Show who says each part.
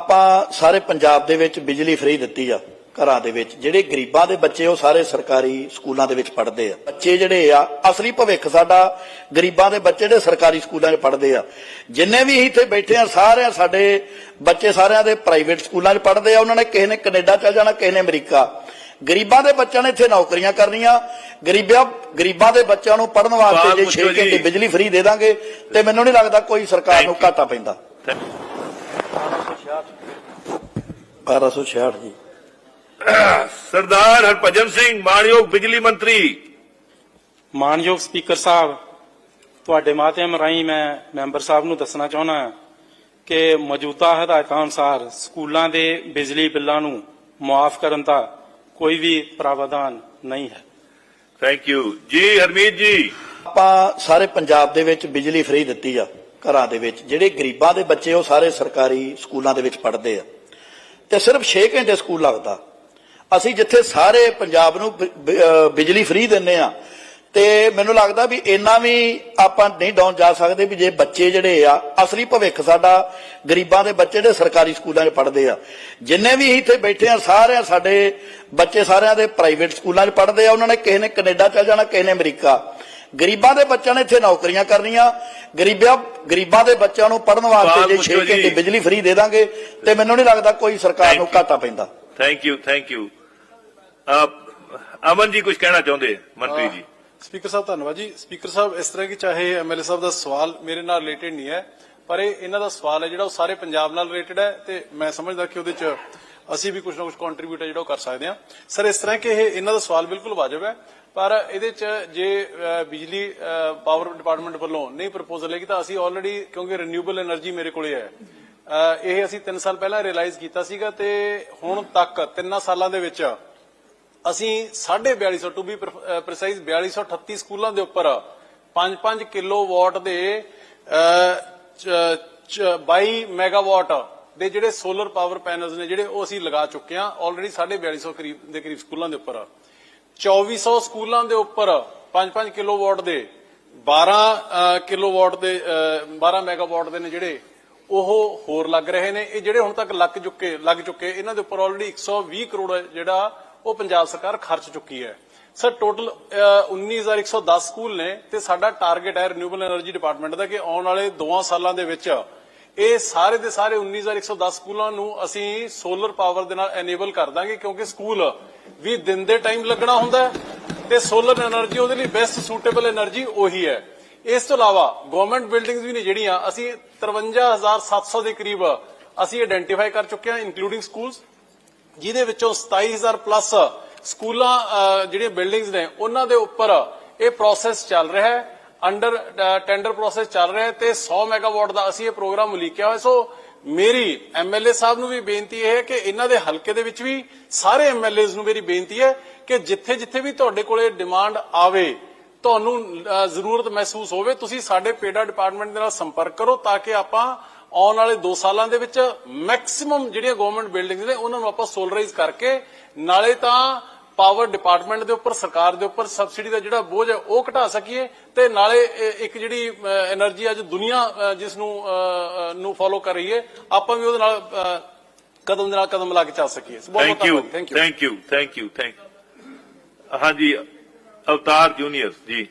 Speaker 1: ਆਪਾਂ ਸਾਰੇ ਪੰਜਾਬ ਦੇ ਵਿੱਚ ਬਿਜਲੀ ਫ੍ਰੀ ਦਿੱਤੀ ਆ ਘਰਾਂ ਦੇ ਵਿੱਚ। ਜਿਹੜੇ ਗਰੀਬਾਂ ਦੇ ਬੱਚੇ ਉਹ ਸਾਰੇ ਸਰਕਾਰੀ ਸਕੂਲਾਂ ਦੇ ਵਿੱਚ ਪੜ੍ਹਦੇ ਆ। ਬੱਚੇ ਜਿਹੜੇ ਆ ਅਸਲੀ ਭਵਿੱਖ ਸਾਡਾ ਗਰੀਬਾਂ ਦੇ ਬੱਚੇ ਜਿਹੜੇ ਸਰਕਾਰੀ ਸਕੂਲਾਂ 'ਚ ਪੜ੍ਹਦੇ ਆ। ਜਿੰਨੇ ਵੀ ਇੱਥੇ ਬੈਠੇ ਆ ਸਾਰੇ ਸਾਡੇ ਬੱਚੇ ਸਾਰਿਆਂ ਦੇ ਪ੍ਰਾਈਵੇਟ ਸਕੂਲਾਂ 'ਚ ਪੜ੍ਹਦੇ ਆ। ਉਹਨਾਂ ਨੇ ਕਿਸੇ ਨੇ ਕੈਨੇਡਾ ਚਲ ਜਾਣਾ ਕਿਸੇ ਨੇ ਅਮਰੀਕਾ। ਗਰੀਬਾਂ ਦੇ ਬੱਚਿਆਂ ਨੇ ਇੱਥੇ ਨੌਕਰੀਆਂ ਕਰਨੀਆਂ। ਗਰੀਬਾਂ ਗਰੀਬਾਂ ਦੇ ਬੱਚਿਆਂ ਨੂੰ ਪੜ੍ਹਨ ਵਾਸਤੇ ਜੇ
Speaker 2: ਪੁੱਛੋ
Speaker 1: 6 ਘੰਟੇ। ਬਿਜਲੀ ਫ੍ਰੀ ਦੇ ਦਾਂਗੇ ਤੇ ਮੈਨੂੰ ਨਹੀਂ ਲੱਗਦਾ ਕੋਈ ਸਰਕਾਰ ਨੂੰ. ਘਾਟਾ ਪੈਂਦਾ। 1266 ਜੀ।
Speaker 2: ਸਰਦਾਰ ਹਰਭਜਨ ਸਿੰਘ ਮਾਨਯੋਗ ਬਿਜਲੀ ਮੰਤਰੀ।
Speaker 3: ਮਾਨਯੋਗ ਸਪੀਕਰ ਸਾਹਿਬ ਤੁਹਾਡੇ ਮਾਧਿਅਮ ਰਾਹੀਂ ਮੈਂ ਮੈਂਬਰ ਸਾਹਿਬ ਨੂੰ ਦੱਸਣਾ ਚਾਹੁੰਦਾ ਹਾਂ ਕਿ ਮੌਜੂਦਾ ਹਦਾਇਤਾਂ ਅਨੁਸਾਰ ਸਕੂਲਾਂ ਦੇ ਬਿਜਲੀ ਬਿੱਲਾਂ ਨੂੰ ਮੁਆਫ ਕਰਨ ਦਾ ਕੋਈ ਵੀ ਪ੍ਰਾਵਧਾਨ ਨਹੀਂ ਹੈ।
Speaker 2: ਥੈਂਕ ਯੂ ਜੀ ਹਰਮੀਤ ਜੀ।
Speaker 1: ਆਪਾਂ ਸਾਰੇ ਪੰਜਾਬ ਦੇ ਵਿੱਚ ਬਿਜਲੀ ਫ੍ਰੀ ਦਿੱਤੀ ਆ। ਘਰਾਂ ਦੇ ਵਿੱਚ, ਜਿਹੜੇ ਗਰੀਬਾਂ ਦੇ ਬੱਚੇ ਉਹ ਸਾਰੇ ਸਰਕਾਰੀ ਸਕੂਲਾਂ ਦੇ ਵਿੱਚ ਪੜ੍ਹਦੇ ਆ। ਤੇ ਸਿਰਫ 6 ਘੰਟੇ ਸਕੂਲ ਲੱਗਦਾ। ਅਸੀਂ ਜਿੱਥੇ ਸਾਰੇ ਪੰਜਾਬ ਨੂੰ ਬਿਜਲੀ ਫ੍ਰੀ ਦਿੰਨੇ ਆ, ਤੇ ਮੈਨੂੰ ਲੱਗਦਾ ਵੀ ਇੰਨਾ ਵੀ ਆਪਾਂ ਨਹੀਂ ਡਾਊਨ ਜਾ ਸਕਦੇ ਵੀ ਜੇ ਬੱਚੇ ਜਿਹੜੇ ਆ, ਅਸਲੀ ਭਵਿੱਖ ਸਾਡਾ ਗਰੀਬਾਂ ਦੇ ਬੱਚੇ ਜਿਹੜੇ ਸਰਕਾਰੀ ਸਕੂਲਾਂ 'ਚ ਪੜ੍ਹਦੇ ਆ। ਜਿੰਨੇ ਵੀ ਇੱਥੇ ਬੈਠੇ ਆ ਸਾਰੇ ਸਾਡੇ ਬੱਚੇ ਸਾਰਿਆਂ ਦੇ ਪ੍ਰਾਈਵੇਟ ਸਕੂਲਾਂ 'ਚ ਪੜ੍ਹਦੇ ਆ, ਉਹਨਾਂ ਨੇ ਕਿਸੇ ਨੇ ਕੈਨੇਡਾ ਚਲ ਜਾਣਾ, ਕਿਸੇ ਨੇ ਅਮਰੀਕਾ। ਗਰੀਬਾਂ ਦੇ ਬੱਚਿਆਂ ਨੇ ਇੱਥੇ ਨੌਕਰੀਆਂ ਕਰਨੀਆਂ। ਗਰੀਬਾਂ ਗਰੀਬਾਂ ਦੇ ਬੱਚਿਆਂ ਨੂੰ ਪੜ੍ਹਨ ਵਾਸਤੇ ਜੇ
Speaker 2: ਪੁੱਛੋ
Speaker 1: 6 ਘੰਟੇ। ਬਿਜਲੀ ਫ੍ਰੀ ਦੇ ਦਾਂਗੇ ਤੇ ਮੈਨੂੰ ਨਹੀਂ ਲੱਗਦਾ ਕੋਈ ਸਰਕਾਰ ਨੂੰ. ਘਾਟਾ ਪੈਂਦਾ।
Speaker 2: Thank you thank you Aman ji ਕੁਝ ਕਹਿਣਾ ਚਾਹੁੰਦੇ ਮੰਤਰੀ ਜੀ।
Speaker 4: ਸਪੀਕਰ ਸਾਹਿਬ ਧੰਨਵਾਦ ਜੀ। ਸਪੀਕਰ ਸਾਹਿਬ ਇਸ ਤਰ੍ਹਾਂ ਕਿ ਚਾਹੇ ਐਮਐਲਏ ਸਾਹਿਬ ਦਾ ਸਵਾਲ ਮੇਰੇ ਨਾਲ ਰਿਲੇਟਡ ਨਹੀਂ ਹੈ ਪਰ ਇਹ ਇਹਨਾਂ ਦਾ ਸਵਾਲ ਹੈ ਜਿਹੜਾ ਉਹ ਸਾਰੇ ਪੰਜਾਬ ਨਾਲ ਰਿਲੇਟਡ ਹੈ ਤੇ ਮੈਂ ਸਮਝਦਾ ਕਿ ਉਹਦੇ ਚ ਅਸੀਂ ਵੀ ਕੁਝ ਨਾ ਕੁਝ ਕੰਟਰੀਬਿਊਟ ਜਿਹੜਾ ਕਰ ਸਕਦੇ ਹਾਂ। ਸਰ ਇਸ ਤਰ੍ਹਾਂ ਕਿ ਇਹ, ਇਹਨਾਂ ਦਾ ਸਵਾਲ ਬਿਲਕੁਲ ਵਾਜਬ ਹੈ, ਪਰ ਇਹਦੇ ਚ ਜੇ ਬਿਜਲੀ ਪਾਵਰ ਡਿਪਾਰਟਮੈਂਟ ਵੱਲੋਂ ਨਹੀਂ ਪ੍ਰਪੋਜ਼ਲ ਹੈਗੀ ਤਾਂ ਅਸੀਂ ਆਲਰੇਡੀ ਕਿਉਂਕਿ ਰੀਨਿਊਏਬਲ એનર્ਜੀ ਮੇਰੇ ਕੋਲੇ ਹੈ ਇਹ ਅਸੀਂ 3 ਸਾਲ ਪਹਿਲਾਂ ਰਿਅਲਾਈਜ਼ ਕੀਤਾ ਸੀਗਾ ਤੇ ਹੁਣ ਤੱਕ ਤਿੰਨਾਂ ਸਾਲਾਂ ਦੇ ਵਿੱਚ ਅਸੀਂ 4250 ਟੂ ਬੀ ਪ੍ਰੈਸਾਈਜ਼ 4238 ਸਕੂਲਾਂ ਦੇ ਉੱਪਰ 5-5 ਕਿਲੋਵਾਟ ਦੇ 22 ਮੈਗਾਵਾਟ ਦੇ ਜਿਹੜੇ ਸੋਲਰ ਪਾਵਰ ਪੈਨਲਸ ਨੇ ਜਿਹੜੇ ਉਹ ਅਸੀਂ ਲਗਾ ਚੁੱਕੇ ਆ ਆਲਰੇਡੀ 4250 ਕਰੀਬ, ਦੇ ਕਰੀਬ ਸਕੂਲਾਂ ਦੇ ਉੱਪਰ 2400 ਸਕੂਲਾਂ ਦੇ ਉੱਪਰ 5-5 ਕਿਲੋਵਾਟ ਦੇ 12 ਕਿਲੋਵਾਟ ਦੇ 12 ਮੈਗਾਵਾਟ ਦੇ ਨੇ ਜਿਹੜੇ, ਉਹ ਹੋਰ ਲੱਗ ਰਹੇ ਨੇ। ਇਹ ਜਿਹੜੇ ਹੁਣ ਤੱਕ ਲੱਗ ਚੁੱਕੇ ਲੱਗ ਚੁੱਕੇ, ਇਹਨਾਂ ਦੇ ਉੱਪਰ ਆਲਰੇਡੀ 120 ਕਰੋੜ ਜਿਹੜਾ ਉਹ ਪੰਜਾਬ ਸਰਕਾਰ ਖਰਚ ਚੁੱਕੀ ਹੈ। ਸਰ ਟੋਟਲ 19110 ਸਕੂਲ ਨੇ ਤੇ ਸਾਡਾ ਟਾਰਗੇਟ ਹੈ ਰੀਨਿਊਏਬਲ એનર્ਜੀ ਡਿਪਾਰਟਮੈਂਟ ਦਾ ਕਿ ਆਉਣ ਵਾਲੇ 2 ਸਾਲਾਂ ਦੇ ਵਿੱਚ ਇਹ ਸਾਰੇ ਦੇ ਸਾਰੇ 19110 ਸਕੂਲਾਂ ਨੂੰ ਅਸੀਂ ਸੋਲਰ ਪਾਵਰ ਦੇ ਨਾਲ ਐਨੇਬਲ ਕਰ ਦਾਂਗੇ, ਕਿਉਂਕਿ ਸਕੂਲ ਵੀ ਦਿਨ ਦੇ ਟਾਈਮ ਲੱਗਣਾ ਹੁੰਦਾ ਤੇ ਸੋਲਰ એનર્ਜੀ ਉਹਦੇ ਲਈ ਬੈਸਟ ਸੂਟੇਬਲ એનર્ਜੀ ਉਹੀ ਹੈ। ਇਸ ਤੋਂ ਇਲਾਵਾ ਗਵਰਨਮੈਂਟ ਬਿਲਡਿੰਗਸ ਵੀ ਨੇ ਜਿਹੜੀਆਂ, ਅਸੀਂ 53700 ਦੇ ਕਰੀਬ ਅਸੀਂ ਆਈਡੈਂਟੀਫਾਈ ਕਰ ਚੁੱਕੇ ਹਾਂ ਇਨਕਲੂਡਿੰਗ ਸਕੂਲਸ ਜਿਹਦੇ ਵਿੱਚੋਂ 27000 ਪਲੱਸ ਸਕੂਲਾਂ ਜਿਹੜੀਆਂ ਬਿਲਡਿੰਗਸ ਨੇ, ਉਹਨਾਂ ਦੇ ਉੱਪਰ ਇਹ ਪ੍ਰੋਸੈਸ ਚੱਲ ਰਿਹਾ ਹੈ। ਅੰਡਰ ਟੈਂਡਰ ਪ੍ਰੋਸੈਸ ਚੱਲ ਰਿਹਾ ਹੈ ਤੇ 100 ਮੈਗਾਵਾਟ ਦਾ ਅਸੀਂ ਇਹ ਪ੍ਰੋਗਰਾਮ ਉਲੀਕਿਆ ਹੋਇਆ। ਸੋ ਮੇਰੀ ਐਮਐਲਏ ਸਾਹਿਬ ਨੂੰ ਵੀ ਬੇਨਤੀ ਇਹ ਹੈ ਕਿ ਇਹਨਾਂ ਦੇ ਹਲਕੇ ਦੇ ਵਿੱਚ ਵੀ ਸਾਰੇ ਐਮਐਲਏਜ਼ ਨੂੰ ਮੇਰੀ ਬੇਨਤੀ ਹੈ ਕਿ ਜਿੱਥੇ ਜਿੱਥੇ ਵੀ ਤੁਹਾਡੇ ਕੋਲੇ ਡਿਮਾਂਡ ਆਵੇ ਤੁਹਾਨੂੰ ਅਹ, ਜ਼ਰੂਰਤ ਮਹਿਸੂਸ ਹੋਵੇ ਤੁਸੀਂ ਸਾਡੇ ਪੇਡਾ ਡਿਪਾਰਟਮੈਂਟ ਦੇ ਨਾਲ ਸੰਪਰਕ ਕਰੋ ਤਾਂ ਕਿ ਆਪਾਂ ਆਉਣ ਵਾਲੇ 2 ਸਾਲਾਂ ਦੇ ਵਿੱਚ ਮੈਕਸਿਮਮ ਜਿਹੜੀਆਂ ਗਵਰਨਮੈਂਟ ਬਿਲਡਿੰਗਸ ਨੇ ਉਹਨਾਂ ਨੂੰ ਆਪਾਂ ਸੋਲਰਾਈਜ਼ ਕਰਕੇ ਨਾਲੇ ਤਾਂ ਪਾਵਰ ਡਿਪਾਰਟਮੈਂਟ ਦੇ ਉੱਪਰ ਸਰਕਾਰ ਦੇ ਉੱਪਰ ਸਬਸਿਡੀ ਦਾ ਜਿਹੜਾ ਬੋਝ ਹੈ ਉਹ ਘਟਾ ਸਕੀਏ ਤੇ ਨਾਲੇ ਇੱਕ ਜਿਹੜੀ એનર્ਜੀ ਅੱਜ ਦੁਨੀਆ ਜਿਸ ਨੂੰ ਨੂੰ ਫੋਲੋ ਕਰ ਰਹੀ ਹੈ ਆਪਾਂ ਵੀ ਉਹਦੇ ਨਾਲ ਕਦਮ ਦੇ ਨਾਲ ਕਦਮ ਲਾ ਕੇ ਚੱਲ ਸਕੀਏ। Thank you
Speaker 2: thank you thank you thank ਹਾਂਜੀ ਅਵਤਾਰ ਜੂਨੀਅਰ ਜੀ।